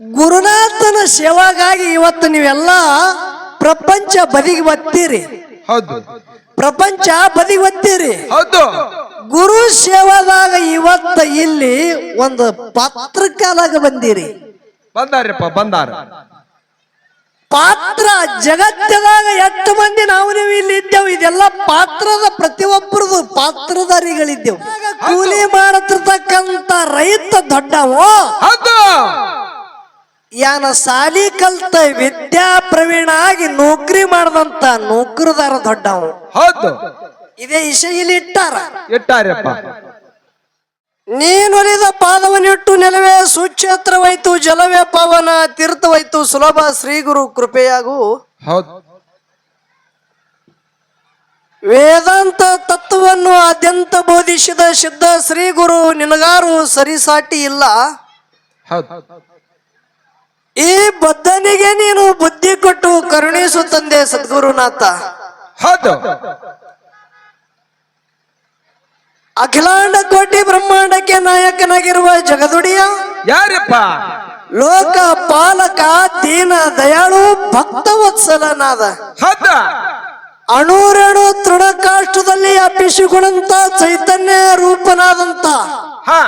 ಗುರುನಾಥನ ಸೇವಾಗಾಗಿ ಇವತ್ತು ನೀವೆಲ್ಲ ಪ್ರಪಂಚ ಬದಿಗೆ ಒತ್ತೀರಿ. ಹೌದು. ಪ್ರಪಂಚ ಬದಿಗೆ ಒತ್ತೀರಿ. ಹೌದು. ಗುರು ಸೇವಾದಾಗ ಇವತ್ತ ಇಲ್ಲಿ ಒಂದು ಪಾತ್ರಕಾಲಾಗ ಬಂದಿರಿ. ಬಂದಾರಪ್ಪ ಬಂದಾರ. ಪಾತ್ರ ಜಗತ್ತದಾಗ ಎಷ್ಟು ಮಂದಿ ನಾವು ನೀವು ಇಲ್ಲಿ ಇದ್ದೇವೆ ಇದೆಲ್ಲ ಪಾತ್ರದ ಪ್ರತಿಯೊಬ್ಬರದು ಪಾತ್ರಧಾರಿಗಳಿದ್ದೇವೆ. ಕೂಲಿ ಮಾಡತಿರ್ತಕ್ಕಂತ ರೈತ ದೊಡ್ಡವೋ. ಹೌದು. ಯಾನ ಸಾಲಿ ಕಲ್ತ ವಿದ್ಯಾ ಪ್ರವೀಣ ಆಗಿ ನೌಕರಿ ಮಾಡದಂತ ನೌಕರದಾರ ದೊಡ್ಡವ. ಹೌದು. ಇದೇ ವಿಷಯ ಇಲ್ಲಿ ಇಟ್ಟಾರ. ಇಟ್ಟಾರಪ್ಪ. ನೀನೊಲಿದ ಪಾದವನ್ನಿಟ್ಟು ನೆಲವೇ ಸುಕ್ಷೇತ್ರವಾಯ್ತು ಜಲವೇ ಪವನ ತೀರ್ಥವಾಯ್ತು ಸುಲಭ ಶ್ರೀ ಗುರು ಕೃಪೆಯಾಗು. ಹೌದು. ವೇದಾಂತ ತತ್ವವನ್ನು ಅತ್ಯಂತ ಬೋಧಿಸಿದ ಸಿದ್ಧ ಶ್ರೀ ಗುರು ನಿನಗಾರು ಸರಿಸಾಟಿ ಇಲ್ಲ. ಈ ಬದ್ಧನಿಗೆ ನೀನು ಬುದ್ಧಿ ಕೊಟ್ಟು ಕರುಣಿಸು ತಂದೆ ಸದ್ಗುರುನಾಥ. ಹೌದು. ಅಖಿಲಾಂಡ ಕೋಟಿ ಬ್ರಹ್ಮಾಂಡಕ್ಕೆ ನಾಯಕನಾಗಿರುವ ಜಗದುಡಿಯ ಯಾರಪ್ಪ? ಲೋಕ ಪಾಲಕ ದೀನ ದಯಾಳು ಭಕ್ತವತ್ಸಲನಾದ. ಹೌದ. ಅಣುರಣು ತೃಣಕಾಷ್ಟದಲ್ಲಿ ಅಪ್ಪಿಸಿಕೊಂಡಂತ ಚೈತನ್ಯ ರೂಪನಾದಂತ ಹಾ.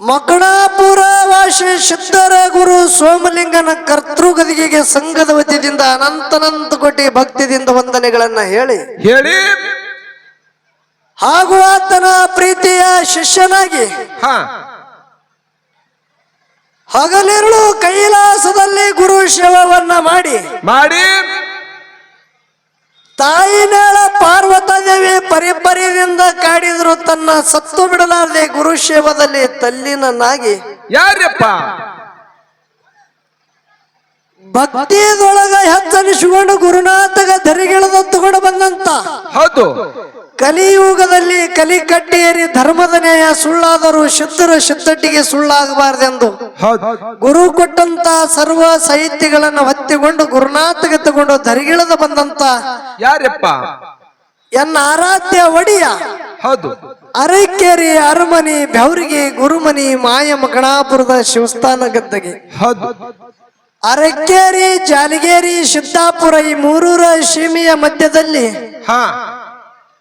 ಮಕಣಾಪುರ ವಾಸಿ ಸಿದ್ಧರ ಗುರು ಸೋಮಲಿಂಗನ ಕರ್ತೃಗದಿಗೆ ಸಂಘದ ವತಿಯಿಂದ ಅನಂತನಂತ ಕೋಟಿ ಭಕ್ತಿದಿಂದ ವಂದನೆಗಳನ್ನ ಹೇಳಿ. ಹೇಳಿ. ಹಾಗೂ ಆತನ ಪ್ರೀತಿಯ ಶಿಷ್ಯನಾಗಿ ಹಾ. ಹಗಲಿರುಳು ಕೈಲಾಸದಲ್ಲಿ ಗುರು ಶಿವವನ್ನ ಮಾಡಿ ಮಾಡಿ. ತಾಯಿನೇಳ ಪಾರ್ವತಾದೇವಿ ಪರಿಪರಿದಿಂದ ಕಾಡಿದ್ರು ತನ್ನ ಸತ್ತು ಬಿಡಲಾರದೆ ಗುರು ಶಿವದಲ್ಲಿ ತಲ್ಲಿನನ್ನಾಗಿ ಯಾರ್ಯಪ್ಪ? ಭಕ್ತಿಯದೊಳಗ ಹೆಚ್ಚನಿಸಿಕೊಂಡು ಗುರುನಾಥಗ ಧರಿಗಿಳದ ತಗೊಂಡು ಬಂದಂತ. ಹೌದು. ಕಲಿಯುಗದಲ್ಲಿ ಕಲಿ ಕಟ್ಟಿಯೇರಿ ಧರ್ಮದ ನ್ಯಾಯ ಸುಳ್ಳಾದರೂ ಶುದ್ಧರ ಶುದ್ಧಟ್ಟಿಗೆ ಸುಳ್ಳಾಗಬಾರದೆಂದು. ಗುರು ಕೊಟ್ಟಂತ ಸರ್ವ ಸಾಹಿತ್ಯಗಳನ್ನು ಹೊತ್ತಿಕೊಂಡು ಗುರುನಾಥಗೆ ತಗೊಂಡು ಧರಿಗಿಳದ ಬಂದಂತ ಯಾರಪ್ಪ? ಎನ್ನ ಆರಾಧ್ಯ ಒಡಿಯ. ಹೌದು. ಅರೈಕೇರಿ ಅರಮನಿ ಬೆವರಿಗೆ ಗುರುಮನಿ ಮಾಯ ಮಕಣಾಪುರದ ಶಿವಸ್ಥಾನ ಗದ್ದಗೆ ಹೌದು. ಅರಕೇರಿ ಜಾಲಿಗೇರಿ ಸಿದ್ದಾಪುರ ಈ ಮೂರೂರ ಸೀಮೆಯ ಮಧ್ಯದಲ್ಲಿ ಹಾ.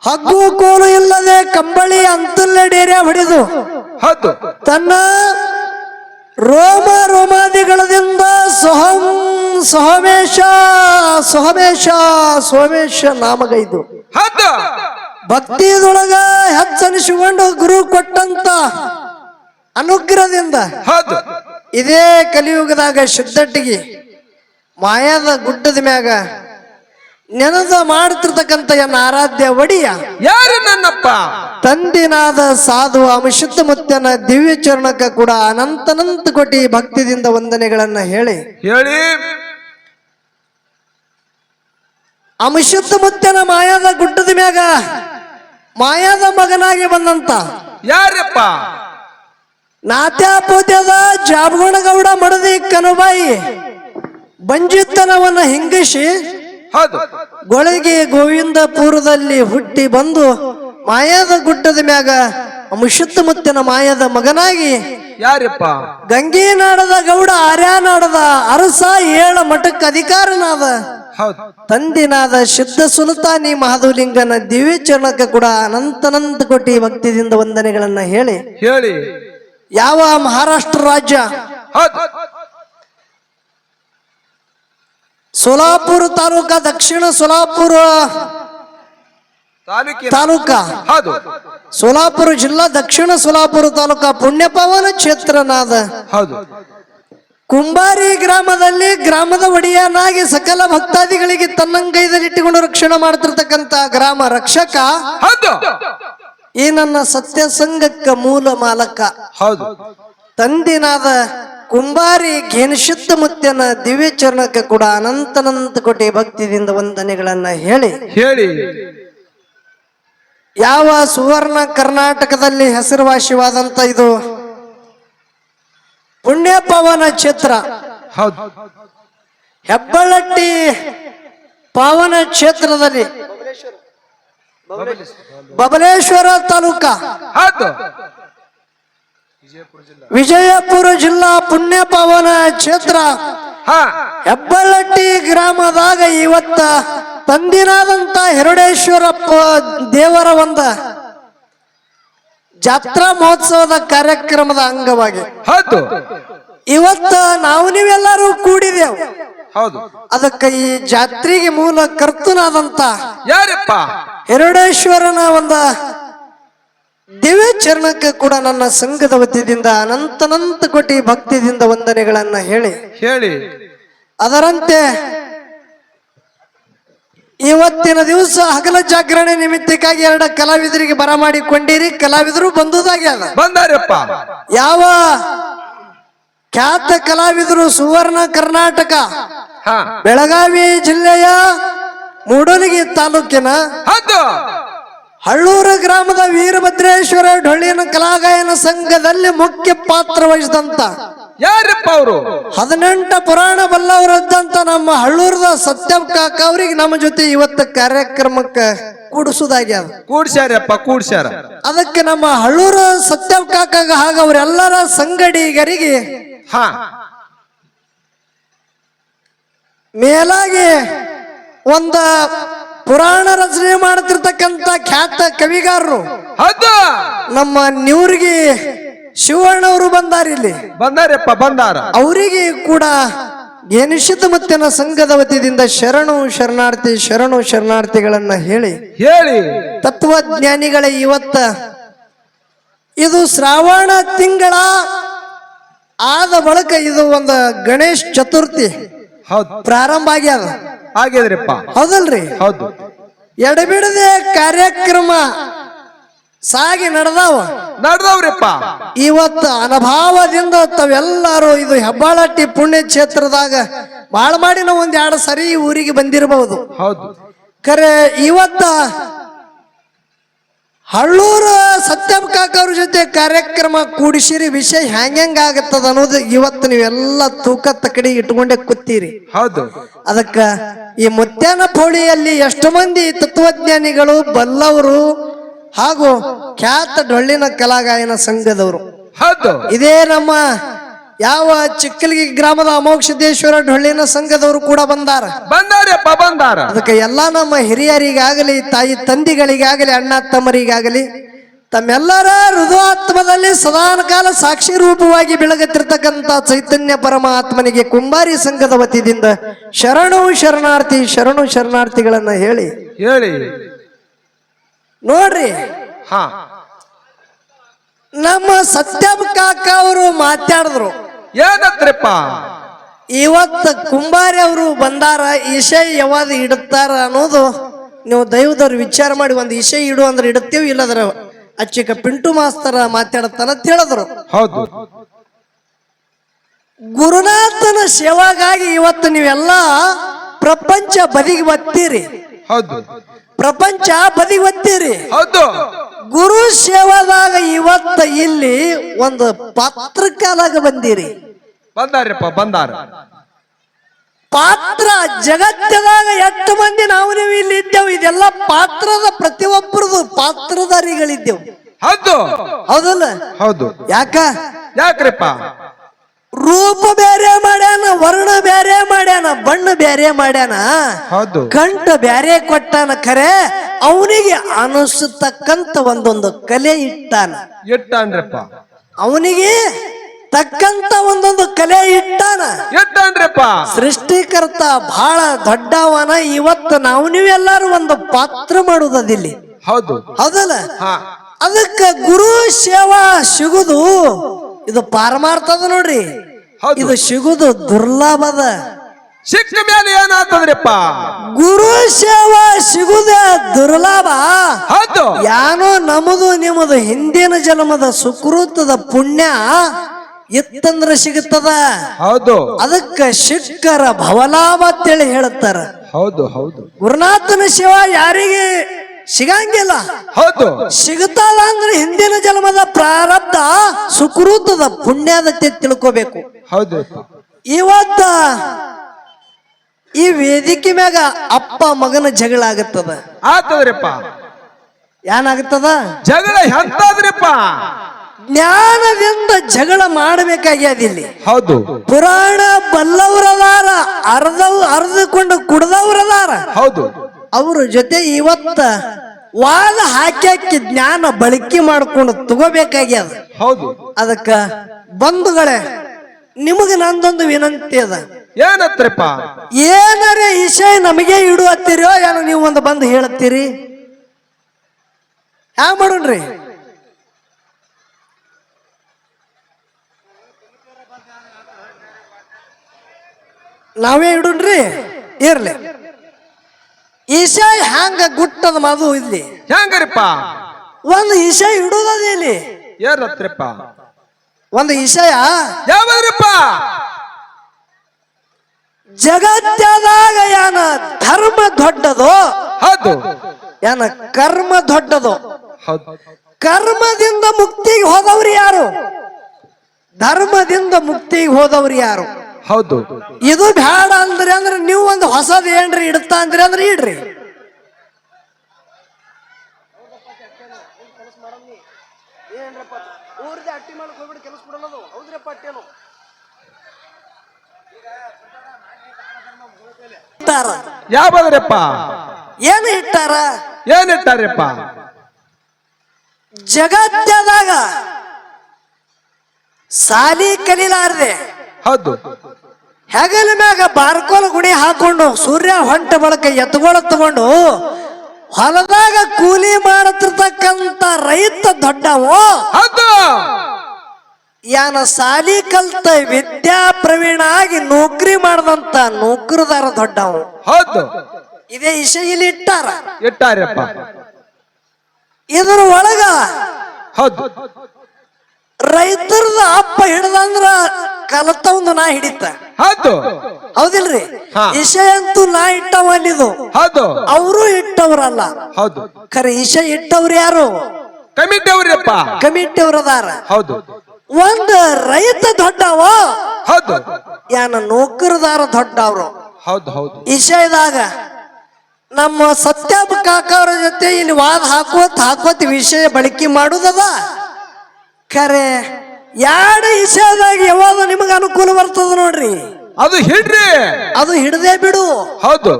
ಹಗ್ಗು ಕೋಲು ಇಲ್ಲದೆ ಕಂಬಳಿ ಅಂತಲ್ಲಡೇರೆ ಹೊಡೆದು ಹೌದು ತನ್ನ ರೋಮ ರೋಮಾದಿಗಳದಿಂದ ಸೋಹಂ ಸೋಮೇಶ ಸೋಮೇಶ ಸೋಮೇಶ ನಾಮಗೈದು. ಭಕ್ತಿಯೊಳಗ ಭಕ್ತಿಯದೊಳಗ ಹೆಚ್ಚನಿಸಿಕೊಂಡು ಗುರು ಕೊಟ್ಟಂತ ಅನುಗ್ರಹದಿಂದ ಹೌದು ಇದೇ ಕಲಿಯುಗದಾಗ ಸಿದ್ದಟ್ಟಿಗೆ ಮಾಯಾದ ಗುಡ್ಡದ ಮ್ಯಾಗ ನೆನದ ಮಾಡ್ತಿರ್ತಕ್ಕಂಥ ಎನ್ನ ಆರಾಧ್ಯ ಒಡಿಯ. ಯಾರು ನನ್ನಪ್ಪ? ತಂದಿನಾದ ಸಾಧು ಅಮಶುದ್ಧ ಮುತ್ತನ ದಿವ್ಯ ಚರಣಕ್ಕ ಕೂಡ ಅನಂತನಂತ ಕೊಟ್ಟಿ ಭಕ್ತಿದಿಂದ ವಂದನೆಗಳನ್ನ ಹೇಳಿ. ಹೇಳಿ. ಅಮಶುದ್ಧ ಮುತ್ತನ ಮಾಯಾದ ಗುಡ್ಡದ ಮ್ಯಾಗ ಮಾಯಾದ ಮಗನಾಗಿ ಬಂದಂತ. ಯಾರಪ್ಪ? ನಾತ್ಯಾಪೋತ್ಯದ ಜಾಬಗುಣಗೌಡ ಮಡದಿ ಕನುಬಾಯಿ ಬಂಜಿತನವನ್ನ ಹಿಂಗಿಸಿ ಹೌದು. ಗೊಳಗೆ ಗೋವಿಂದಪುರದಲ್ಲಿ ಹುಟ್ಟಿ ಬಂದು ಮಾಯಾದ ಗುಡ್ಡದ ಮ್ಯಾಗ ಮುಶುದ್ಧ ಮುತ್ತಿನ ಮಾಯದ ಮಗನಾಗಿ ಯಾರಪ್ಪ? ಗಂಗೀನಾಡದ ಗೌಡ ಆರ್ಯಾನಾಡದ ಅರಸ ಏಳ ಮಠಕ್ಕೆ ಅಧಿಕಾರನಾದ ತಂದಿನಾದ ಶುದ್ಧ ಸುಲ್ತಾನಿ ಮಹಾದೇವಲಿಂಗನ ದಿವ್ಯ ಚರಣಕ್ಕೆ ಕೂಡ ಅನಂತನಂತ ಕೋಟಿ ಭಕ್ತಿದಿಂದ ವಂದನೆಗಳನ್ನ ಹೇಳಿ ಹೇಳಿ. ಯಾವ ಮಹಾರಾಷ್ಟ್ರ ರಾಜ್ಯ ಹೌದು ಸೋಲಾಪುರ ತಾಲೂಕ ದಕ್ಷಿಣ ಸೋಲಾಪುರ ತಾಲೂಕಾ. ಹೌದು. ಸೋಲಾಪುರ ಜಿಲ್ಲಾ ದಕ್ಷಿಣ ಸೋಲಾಪುರ ತಾಲೂಕ ಪುಣ್ಯಪವನ ಕ್ಷೇತ್ರನಾದ ಹೌದು. ಕುಂಬಾರಿ ಗ್ರಾಮದಲ್ಲಿ ಗ್ರಾಮದ ಒಡೆಯನಾಗಿ ಸಕಲ ಭಕ್ತಾದಿಗಳಿಗೆ ತನ್ನಂಗೈದಲ್ಲಿಟ್ಟುಕೊಂಡು ರಕ್ಷಣೆ ಮಾಡ್ತಿರ್ತಕ್ಕಂತ ಗ್ರಾಮ ರಕ್ಷಕ ಹೌದು. ಈ ನನ್ನ ಸತ್ಯಸಂಗಕ್ಕ ಮೂಲ ಮಾಲಕ. ಹೌದು. ತಂದಿನಾದ ಕುಂಬಾರಿ ಘೇನಶುದ್ಧ ಮುತ್ಯನ ದಿವ್ಯ ಚರಣಕ್ಕೆ ಕೂಡ ಅನಂತನಂತ ಕೋಟಿ ಭಕ್ತಿಯಿಂದ ವಂದನೆಗಳನ್ನ ಹೇಳಿ. ಹೇಳಿ. ಯಾವ ಸುವರ್ಣ ಕರ್ನಾಟಕದಲ್ಲಿ ಹೆಸರುವಾಸಿವಾದಂತ ಇದು ಪುಣ್ಯ ಪವನ ಕ್ಷೇತ್ರ ಹೆಬ್ಬಳಟ್ಟಿ ಪಾವನ ಕ್ಷೇತ್ರದಲ್ಲಿ ಬಬಲೇಶ್ವರ. ತಾಲೂಕ. ವಿಜಯಪುರ ಜಿಲ್ಲಾ. ಪುಣ್ಯ ಪಾವನ ಕ್ಷೇತ್ರ. ಹಾ. ಹೆಬ್ಬಳ್ಳಟ್ಟಿ ಗ್ರಾಮದಾಗ ಇವತ್ತ ತಂದಿನಾದಂತ ಹೆರಡೇಶ್ವರಪ್ಪ ದೇವರ ಒಂದ ಜಾತ್ರಾ ಮಹೋತ್ಸವದ ಕಾರ್ಯಕ್ರಮದ ಅಂಗವಾಗಿ. ಹೌದು. ಇವತ್ತ ನಾವು ನೀವೆಲ್ಲರೂ ಕೂಡಿದೆವು. ಹೌದು. ಅದಕ್ಕೆ ಈ ಜಾತ್ರೆಗೆ ಮೂಲ ಕರ್ತನಾದಂತ ಯಾರಪ್ಪ? ಹೆರಡೇಶ್ವರನ ಒಂದ ದಿವ್ಯ ಚರಣಕ್ಕೆ ಕೂಡ ನನ್ನ ಸಂಘದ ವತಿಯಿಂದ ಅನಂತನಂತ ಕೋಟಿ ಭಕ್ತಿದಿಂದ ವಂದನೆಗಳನ್ನ ಹೇಳಿ. ಹೇಳಿ. ಅದರಂತೆ ಇವತ್ತಿನ ದಿವಸ ಹಗಲ ಜಾಗರಣೆ ನಿಮಿತ್ತಕ್ಕಾಗಿ ಎರಡು ಕಲಾವಿದರಿಗೆ ಬರಮಾಡಿಕೊಂಡಿರಿ. ಕಲಾವಿದರು ಬಂದುದಾಗ್ಯದ ಬಂದಾರಪ್ಪ. ಯಾವ ಖ್ಯಾತ ಕಲಾವಿದರು ಸುವರ್ಣ ಕರ್ನಾಟಕ ಬೆಳಗಾವಿ ಜಿಲ್ಲೆಯ ಮೂಡಲಗಿ ತಾಲೂಕಿನ ಹಳ್ಳೂರು ಗ್ರಾಮದ ವೀರಭದ್ರೇಶ್ವರ ಡೊಳ್ಳಿನ ಕಲಾಗಾಯನ ಸಂಘದಲ್ಲಿ ಮುಖ್ಯ ಪಾತ್ರ ವಹಿಸಿದಂತ ಯಾರಪ್ಪ ಅವರು? ಹದಿನೆಂಟ ಪುರಾಣ ಬಲ್ಲವರಿದ್ದಂತ ನಮ್ಮ ಹಳ್ಳೂರದ ಸತ್ಯಂ ಕಾಕ ಅವ್ರಿಗೆ ನಮ್ಮ ಜೊತೆ ಇವತ್ತು ಕಾರ್ಯಕ್ರಮಕ್ಕೆ ಕೂಡಿಸುದಾಗ್ಯದ ಕೂಡ್ಸ್ಯಾರಪ್ಪ ಕೂಡ್ಸ್ಯಾರ. ಅದಕ್ಕೆ ನಮ್ಮ ಹಳ್ಳೂರ ಸತ್ಯಂ ಕಾಕಾಗ ಹಾಗ ಅವರೆಲ್ಲರ ಸಂಗಡಿಗರಿಗೆ ಹಾ. ಮೇಲಾಗಿ ಒಂದ ಪುರಾಣ ರಚನೆ ಮಾಡುತ್ತಿರ್ತಕ್ಕಂತ ಖ್ಯಾತ ಕವಿಗಾರರು. ನಮ್ಮ ನ್ಯೂರ್ಗಿ ಶಿವಣ್ಣವರು ಬಂದಾರ ಇಲ್ಲಿ. ಬಂದಾರಪ್ಪ ಬಂದಾರ. ಅವರಿಗೆ ಕೂಡ ಗೆನಿಷಿತ ಮತ್ತಿನ ಸಂಘದ ವತಿಯಿಂದ ಶರಣು ಶರಣಾರ್ಥಿ ಶರಣು ಶರಣಾರ್ಥಿಗಳನ್ನ ಹೇಳಿ. ಹೇಳಿ. ತತ್ವಜ್ಞಾನಿಗಳ ಇವತ್ತ. ಇದು ಶ್ರಾವಣ ತಿಂಗಳ ಆದ ಬಳಿಕ ಇದು ಒಂದು ಗಣೇಶ್ ಚತುರ್ಥಿ. ಪ್ರಾರಂಭ ಆಗ್ಯದ. ಆಗಿದ್ರಪ್ಪ ಹೌದಲ್ರಿ? ಹೌದು. ಎಡಬಿಡದೆ ಕಾರ್ಯಕ್ರಮ ಸಾಗಿ ನಡೆದಾವ? ನಡೆದವ್ರಿಪ್ಪ. ಇವತ್ತು ಅನುಭಾವದಿಂದ ತಾವೆಲ್ಲರೂ ಇದು ಹೆಬ್ಬಾಳಟ್ಟಿ ಪುಣ್ಯ ಕ್ಷೇತ್ರದಾಗ ಬಾಳ ಮಾಡಿ ನಾವು ಒಂದ್ ಎರಡು ಸರಿ ಊರಿಗೆ ಬಂದಿರಬಹುದು. ಹೌದು. ಖರೆ ಇವತ್ತ ಹಳ್ಳೂರು ಸತ್ಯಂ ಕಾಕವ್ರ ಜೊತೆ ಕಾರ್ಯಕ್ರಮ ಕೂಡಿಸಿರಿ ವಿಷಯ ಹೆಂಗ್ ಆಗತ್ತದ ಅನ್ನೋದು ಇವತ್ತು ನೀವೆಲ್ಲ ತೂಕ ತಕಡಿ ಇಟ್ಕೊಂಡೆ ಕೂತೀರಿ. ಹೌದು. ಅದಕ್ಕ ಈ ಮುತ್ಯಾನ ಪೋಳಿಯಲ್ಲಿ ಎಷ್ಟು ಮಂದಿ ತತ್ವಜ್ಞಾನಿಗಳು ಬಲ್ಲವರು ಹಾಗೂ ಖ್ಯಾತ ಡೊಳ್ಳಿನ ಕಲಾಗಾಯನ ಸಂಘದವರು. ಹೌದು. ಇದೇ ನಮ್ಮ ಯಾವ ಚಿಕ್ಕಲಿಗೆ ಗ್ರಾಮದ ಅಮೋಕ್ಷದೇಶ್ವರ ಡೊಳ್ಳಿನ ಸಂಘದವರು ಕೂಡ ಬಂದಾರ. ಬಂದಾರಪ್ಪ ಬಂದಾರ. ಅದಕ್ಕೆ ಎಲ್ಲಾ ನಮ್ಮ ಹಿರಿಯರಿಗಾಗಲಿ ತಾಯಿ ತಂದಿಗಳಿಗಾಗಲಿ ಅಣ್ಣ ತಮ್ಮರಿಗಾಗಲಿ ತಮ್ಮೆಲ್ಲರ ಹೃದಯಾತ್ಮದಲ್ಲಿ ಸದಾ ಕಾಲ ಸಾಕ್ಷಿ ರೂಪವಾಗಿ ಬೆಳಗುತ್ತಿರ್ತಕ್ಕಂಥ ಚೈತನ್ಯ ಪರಮಾತ್ಮನಿಗೆ ಕುಂಬಾರಿ ಸಂಘದ ವತಿಯಿಂದ ಶರಣು ಶರಣಾರ್ಥಿ ಶರಣು ಶರಣಾರ್ಥಿಗಳನ್ನ ಹೇಳಿ. ಹೇಳಿ. ನೋಡ್ರಿ. ಹಾ. ನಮ್ಮ ಸತ್ಯಂ ಕಾಕ ಅವರು ಮಾತಾಡಿದ್ರು. ಏನತ್ರಪ್ಪ? ಇವತ್ತು ಕುಂಬಾರಿ ಅವರು ಬಂದಾರ ಇಶೆ ಯಾವಾಗ ಇಡುತ್ತಾರ ಅನ್ನೋದು ನೀವು ದೈವದವ್ರು ವಿಚಾರ ಮಾಡಿ ಒಂದು ಇಶೆ ಇಡು ಅಂದ್ರೆ ಇಡುತ್ತೀವಿ ಇಲ್ಲದ್ರ ಅಚ್ಚಿಕ ಪಿಂಟು ಮಾಸ್ತರ ಮಾತಾಡತ್ತಾನ ಅಂತ ಹೇಳಿದ್ರು. ಹೌದು. ಗುರುನಾಥನ ಸೇವಾಗಾಗಿ ಇವತ್ತು ನೀವೆಲ್ಲ ಪ್ರಪಂಚ ಬದಿಗೆ ಒತ್ತೀರಿ. ಹೌದು. ಪ್ರಪಂಚ ಬದಿಗೆ ಒತ್ತೀರಿ. ಹೌದು. ಗುರು ಸೇವಾದಾಗ ಇವತ್ತ ಇಲ್ಲಿ ಒಂದು ಪತ್ರಕಾಲಾಗ ಬಂದಿರಿ. ಬಂದಾರಪ್ಪ ಬಂದಾರ. ಪಾತ್ರ ಜಗತ್ತದಾಗ ಎಷ್ಟು ಮಂದಿ ನಾವು ನೀವು ಇಲ್ಲಿ ಇದ್ದೇವೆ ಇದೆಲ್ಲ ಪಾತ್ರದ ಪ್ರತಿಯೊಬ್ಬರದು ಪಾತ್ರಧಾರಿಗಳಿದ್ದೆವು. ಹೌದು. ಹೌದಲ್ಲ? ಹೌದು. ಯಾಕ? ಯಾಕ್ರಪ್ಪ? ರೂಪ ಬೇರೆ ಮಾಡ್ಯಾನ ವರ್ಣ ಬೇರೆ ಮಾಡ್ಯಾನ ಬಣ್ಣ ಬೇರೆ ಮಾಡ್ಯಾನ ಹೌದು. ಕಂಠ ಬೇರೆ ಕೊಟ್ಟಾನ ಖರೆ ಅವನಿಗೆ ಅನಿಸತಕ್ಕಂತ ಒಂದೊಂದು ಕಲೆ ಇಟ್ಟಾನ. ಇಟ್ಟಾನ್ರಪ್ಪ. ಅವನಿಗೆ ತಕ್ಕಂತ ಒಂದೊಂದು ಕಲೆ ಇಟ್ಟಾನ. ಎಟ್ಟನ್ರಪ್ಪ ಸೃಷ್ಟಿಕರ್ತ ಬಹಳ ದೊಡ್ಡವನ. ಇವತ್ತು ನಾವು ನೀವೆಲ್ಲರೂ ಒಂದು ಪಾತ್ರ ಮಾಡುವುದಿಲ್ಲಿ. ಹೌದು. ಹೌದಲ್ಲ? ಅದಕ್ಕ ಗುರು ಸೇವಾ ಸಿಗುದು ಇದು ಪಾರಮಾರ್ಥದ ನೋಡ್ರಿ. ಇದು ಸಿಗುದು ದುರ್ಲಭದ. ಸಿಕ್ಕ ಮೇಲೆ ಏನಾಗ್ತದ್ರಪ್ಪ? ಗುರು ಸೇವಾ ಸಿಗುದ ದುರ್ಲಭ. ಹೌದು. ಯಾನೋ ನಮ್ಮದು ನಿಮ್ಮದು ಹಿಂದಿನ ಜನ್ಮದ ಸುಕೃತದ ಪುಣ್ಯ. ಇತ್ತಂದ್ರ ಸಿಗುತ್ತದ? ಹೌದು. ಅದಕ್ಕ ಶಿಕ್ಕರ ಭವಲಾಭ ಅಂತೇಳಿ ಹೇಳುತ್ತಾರ. ಹೌದು ಹೌದು. ಗುರುನಾಥನ ಶಿವ ಯಾರಿಗೆ? ಸಿಗಂಗಿಲ್ಲ. ಹೌದು. ಸಿಗುತ್ತಲ್ಲ ಅಂದ್ರೆ ಹಿಂದಿನ ಜನ್ಮದ ಪ್ರಾರಬ್ಧ ಸುಕೃತದ ಪುಣ್ಯದತೆ ತಿಳ್ಕೋಬೇಕು. ಹೌದು. ಇವತ್ತ ಈ ವೇದಿಕೆ ಮ್ಯಾಗ ಅಪ್ಪ ಮಗನ ಜಗಳ ಆಗತ್ತದ. ಆತದ್ರಿಪ್ಪ. ಏನಾಗತ್ತದ? ಜಗಳ ಎಂತಾದ್ರಪ್ಪ ಜ್ಞಾನದಿಂದ ಜಗಳ ಮಾಡಬೇಕಾಗ್ಯದ ಇಲ್ಲಿ ಹೌದು. ಪುರಾಣ ಬಲ್ಲವರದಾರ ಅರ್ಧ ಅರ್ಧಕೊಂಡು ಕುಡ್ದವ್ರದಾರ. ಹೌದು. ಅವ್ರ ಜೊತೆ ಇವತ್ತ ವಾದ ಹಾಕಿ ಜ್ಞಾನ ಬಳಕೆ ಮಾಡ್ಕೊಂಡು ತಗೋಬೇಕಾಗ್ಯದ. ಹೌದು. ಅದಕ್ಕ ಬಂಧುಗಳೇ ನಿಮಗೆ ನಂದೊಂದು ವಿನಂತಿ ಅದ. ಏನತ್ರಪ್ಪ? ಏನಾರೇ ವಿಷಯ ನಮಗೆ ಇಡುವತ್ತೀರೋ ಏನು ನೀವು ಒಂದು ಬಂದು ಹೇಳತ್ತೀರಿ ಹ್ಯಾಂಗ ಮಾಡೋಣ್ರಿ. ನಾವೇ ಇಡುನ್ರಿ ಇರ್ಲಿ. ಈಶಾ ಹ್ಯಾಂಗ ಗುಟ್ಟದ ಮಾದು ಇಲ್ಲಿ? ಹೆಂಗರಿಪ್ಪ ಒಂದು ಈಶಾ ಇಡುದದ ಇಲ್ಲಿ? ಏನತ್ರಪ್ಪ ಒಂದು ಈಶಾಯ? ಯಾವ್ರಿಪ್ಪ ಜಗತ್ತದಾಗ ಏನ ಧರ್ಮ ದೊಡ್ಡದು? ಹೌದು. ಏನ ಕರ್ಮ ದೊಡ್ಡದು? ಹೌದು. ಕರ್ಮದಿಂದ ಮುಕ್ತಿಗೆ ಹೋದವ್ರು ಯಾರು? ಧರ್ಮದಿಂದ ಮುಕ್ತಿಗೆ ಹೋದವ್ರು ಯಾರು? ಹೌದು. ಇದು ಬೇಡ ಅಂದ್ರೆ ಅಂದ್ರೆ ನೀವು ಒಂದು ಹೊಸದ್ ಏನ್ರಿ ಇಡ್ತಾ ಅಂದ್ರಿ ಅಂದ್ರೆ ಇಡ್ರಿ. ಇಟ್ಟಾರ. ಯಾವ್ದ್ರಪ್ಪ ಏನು ಇಟ್ಟಾರ ಏನಿಟ್ಟಾರಪ್ಪ ಜಗತ್ತದಾಗ ಸಾಲಿ ಕಲೀಲಾರದೆ ಹೌದು. ಹೆಗಲ ಮ್ಯಾಗ ಬಾರ್ಕೋಲ್ ಗುಣಿ ಹಾಕೊಂಡು ಸೂರ್ಯ ಹೊಂಟ ಬಳಕ ಎತ್ಕೊಳ ತಗೊಂಡು ಹೊಲದಾಗ ಕೂಲಿ ಮಾಡತಿರ್ತಕ್ಕಂತ ರೈತ ದೊಡ್ಡವೋ. ಯಾನ ಸಾಲಿ ಕಲ್ತ ವಿದ್ಯಾ ಪ್ರವೀಣ ಆಗಿ ನೌಕರಿ ಮಾಡದಂತ ನೌಕರದಾರ ದೊಡ್ಡವ. ಹೌದು. ಇದೇ ವಿಷಯ ಇಲ್ಲಿ ಇಟ್ಟಾರ. ಇಟ್ಟಾರಪ್ಪ. ಇದ್ರ ಒಳಗ ಹೌದು. ರೈತರದ ಅಪ್ಪ ಹಿಡ್ದಂದ್ರ ಕಲತವಂದು ನಾ ಹಿಡಿತ. ಹೌದು. ಹೌದಿಲ್ರಿ? ಇಷಯ ಅಂತೂ ನಾ ಇಟ್ಟವನಿದು. ಹೌದು. ಅವರು ಇಟ್ಟವ್ರಲ್ಲ. ಹೌದು. ಖರೆ ಇಶಯ ಇಟ್ಟವ್ರು ಯಾರು? ಕಮಿಟಿ ಅವ್ರಪ್ಪ ಕಮಿಟಿ ಅವ್ರದಾರ ಹೌದು. ಒಂದ್ ರೈತ ದೊಡ್ಡವ. ಹೌದು. ಯಾನ ನೌಕರದಾರ ದೊಡ್ಡವರು. ಹೌದು ಹೌದು. ವಿಷಯದಾಗ ನಮ್ಮ ಸತ್ಯಾಪ ಕಾಕವ್ರ ಜೊತೆ ಇಲ್ಲಿ ವಾದ ಹಾಕೋತ್ ಹಾಕೋತ್ ವಿಷಯ ಬಳಕೆ ಮಾಡುದದ. ಖರೆ ಎರಡು ವಿಷಯದಾಗ ಯಾವಾಗ ನಿಮಗ ಅನುಕೂಲ ಬರ್ತದ ನೋಡ್ರಿ? ಅದು ಹಿಡ್ರಿ. ಅದು ಹಿಡದೆ ಬಿಡು. ಹೌದು.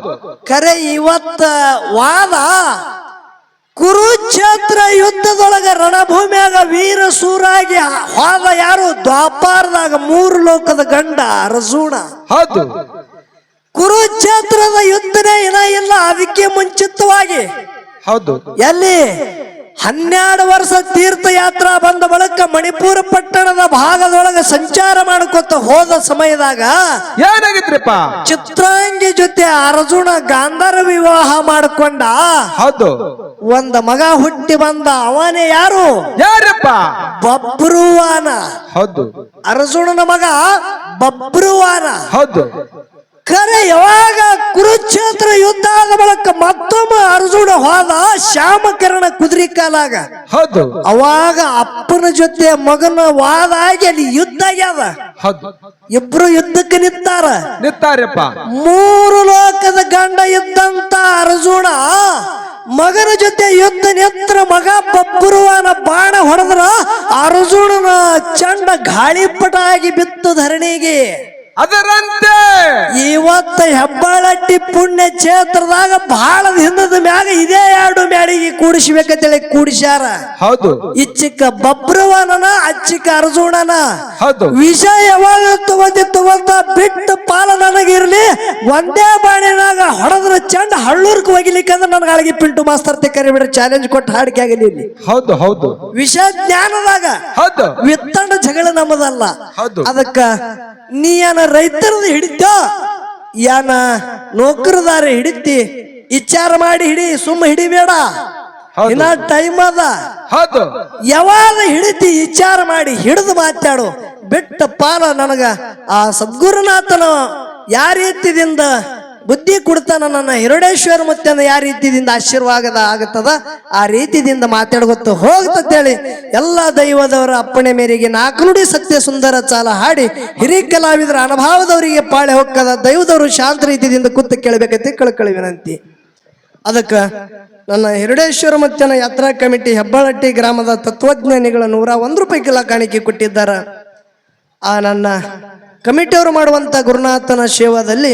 ಕರೆ ಇವತ್ತ ವಾದ ಕುರುಕ್ಷೇತ್ರ ಯುದ್ಧದೊಳಗ ರಣಭೂಮಿಯಾಗ ವೀರ ಸೂರಾಗಿ ಹೋದ ಯಾರು? ದ್ವಾಪಾರದಾಗ ಮೂರು ಲೋಕದ ಗಂಡ ಅರಜೂಣ ಹೌದು. ಕುರುಕ್ಷೇತ್ರದ ಯುದ್ಧನೇ ಏನ ಇಲ್ಲ ಅದಕ್ಕೆ ಮುಂಚಿತವಾಗಿ. ಹೌದು. ಎಲ್ಲಿ? ಹನ್ನೆರಡು ವರ್ಷ ತೀರ್ಥಯಾತ್ರಾ ಬಂದ ಬಳಿಕ ಮಣಿಪುರ ಪಟ್ಟಣದ ಭಾಗದೊಳಗೆ ಸಂಚಾರ ಮಾಡ್ಕೊತ ಹೋದ ಸಮಯದಾಗ ಏನಾಗಿದ್ರಪ್ಪ ಚಿತ್ರಾಂಗಿ ಜೊತೆ ಅರ್ಜುನ ಗಾಂಧರ್ ವಿವಾಹ ಮಾಡಿಕೊಂಡ. ಹೌದು. ಒಂದ ಮಗ ಹುಟ್ಟಿ ಬಂದ ಅವನೇ ಯಾರು? ಯಾರಪ್ಪ? ಬಬ್ರುವಾನ. ಹೌದು. ಅರ್ಜುನನ ಮಗ ಬಬ್ರುವಾನ. ಹೌದು. ಖರೆ ಯಾವಾಗ ಕುರುಕ್ಷೇತ್ರ ಯುದ್ಧ ಆದ ಬಳಕ ಮತ್ತೊಮ್ಮೆ ಅರ್ಜುನ ಹೋದ ಶ್ಯಾಮಕಿರಣ ಕುದುರೆ ಕಾಲಾಗ. ಹೌದು. ಅವಾಗ ಅಪ್ಪನ ಜೊತೆ ಮಗನ ವಾದ ಆಗಿ ಅಲ್ಲಿ ಯುದ್ಧ ಆಗ್ಯಾದ. ಇಬ್ರು ಯುದ್ಧಕ್ಕೆ ನಿಂತಾರ. ನಿಂತಾರಪ್ಪ. ಮೂರು ಲೋಕದ ಗಂಡ ಇದ್ದಂತ ಅರ್ಜುನ ಮಗನ ಜೊತೆ ಯುದ್ಧ ನಿಂತ್ರ ಮಗ ಬಬ್ಬುರುವನ ಬಾಣ ಹೊಡೆದ್ರ ಅರ್ಜುನನ ಚಂಡ ಗಾಳಿಪಟ ಆಗಿ ಬಿತ್ತು ಧರಣಿಗೆ. ಅದರಂತೆ ಇವತ್ತ ಹೆಬ್ಬಾಳಟ್ಟಿ ಪುಣ್ಯ ಕ್ಷೇತ್ರದಾಗ ಬಹಳ ಹಿಂದದ ಮ್ಯಾಗ ಇದೇ ಎರಡು ಮ್ಯಾಡಿಗೆ ಕೂಡಿಸ್ಬೇಕಂತೇಳಿ ಕೂಡಿಸ್ಯಾರ. ಹೌದು. ಇಚ್ಚಿಕ ಬಬ್ರವನನ ಅಚ್ಚಿಕ ಅರ್ಜುನನ ಹೌದು. ವಿಷಯ ಯಾವಾಗ ತಗೋತಿ ತಗೋತ ಬಿಟ್ಟು ಪಾಲ ನನಗಿರ್ಲಿ ಒಂದೇ ಬಾಣಿನಾಗ ಹೊಡೆದ್ರ ಚಂಡ ಹಳ್ಳೂರ್ಕ್ ಹೋಗಿಲಿಕ್ಕಂದ್ರೆ ನನಗೆ ಅಳಗಿ ಪಿಂಟು ಮಾಸ್ತರ್ ತೆಕ್ಕರಿ ಬಿಡ್ರಿ ಚಾಲೆಂಜ್ ಕೊಟ್ಟು ಹಾಡಿಕೆ ಆಗಲಿ ಹೌದು ಹೌದು. ವಿಷಯ ಜ್ಞಾನದಾಗ ಹೌದು. ವಿತ್ತಂಡ ಜಗಳ ನಮ್ಮದಲ್ಲ. ಹೌದು. ಅದಕ್ಕ ನೀ ಏನ ರೈತರದ ಹಿಡಿತೋ ಏನ ನೌಕರದಾರ ಹಿಡಿತಿ ವಿಚಾರ ಮಾಡಿ ಹಿಡಿ ಸುಮ್ಮ ಹಿಡಿಬೇಡ. ಇನ್ನ ಟೈಮ್ ಅದ. ಹೌದು. ಯಾವಾಗ ಹಿಡಿತಿ ವಿಚಾರ ಮಾಡಿ ಹಿಡಿದು ಮಾತಾಡು. ಬಿಟ್ಟ ಪಾಲ ನನಗ. ಆ ಸದ್ಗುರುನಾಥನ ಯಾವ ರೀತಿದಿಂದ ಬುದ್ಧಿ ಕೊಡ್ತಾನ ನನ್ನ ಹಿರಡೇಶ್ವರ ಮತ್ತೆ ಯಾವ ರೀತಿಯಿಂದ ಆಶೀರ್ವಾದ ಆಗತ್ತದ? ಆ ರೀತಿಯಿಂದ ಮಾತಾಡ್ಕೊತ ಹೋಗ್ತೇಳಿ ಎಲ್ಲ ದೈವದವರ ಅಪ್ಪಣೆ ಮೇರೆಗೆ ನಾಲ್ಕು ನುಡಿ ಸತ್ಯ ಸುಂದರ ಚಾಲ ಹಾಡಿ ಹಿರಿಯ ಕಲಾವಿದರ ಅನುಭವದವರಿಗೆ ಪಾಳೆ ಹೊಕ್ಕದ ದೈವದವರು ಶಾಂತ ರೀತಿಯಿಂದ ಕೂತು ಕೇಳಬೇಕಂತ ಕಳ್ಕಳಿ ವಿನಂತಿ ಅದಕ್ಕೆ ನನ್ನ ಹಿರಡೇಶ್ವರ ಮುತ್ತನ ಯಾತ್ರಾ ಕಮಿಟಿ ಹೆಬ್ಬಾಳಟ್ಟಿ ಗ್ರಾಮದ ತತ್ವಜ್ಞಾನಿಗಳ ನೂರ ಒಂದು ರೂಪಾಯಿ ಕಿಲ ಕಾಣಿಕೆ ಕೊಟ್ಟಿದ್ದಾರೆ. ಆ ನನ್ನ ಕಮಿಟಿಯವರು ಮಾಡುವಂತ ಗುರುನಾಥನ ಸೇವಾದಲ್ಲಿ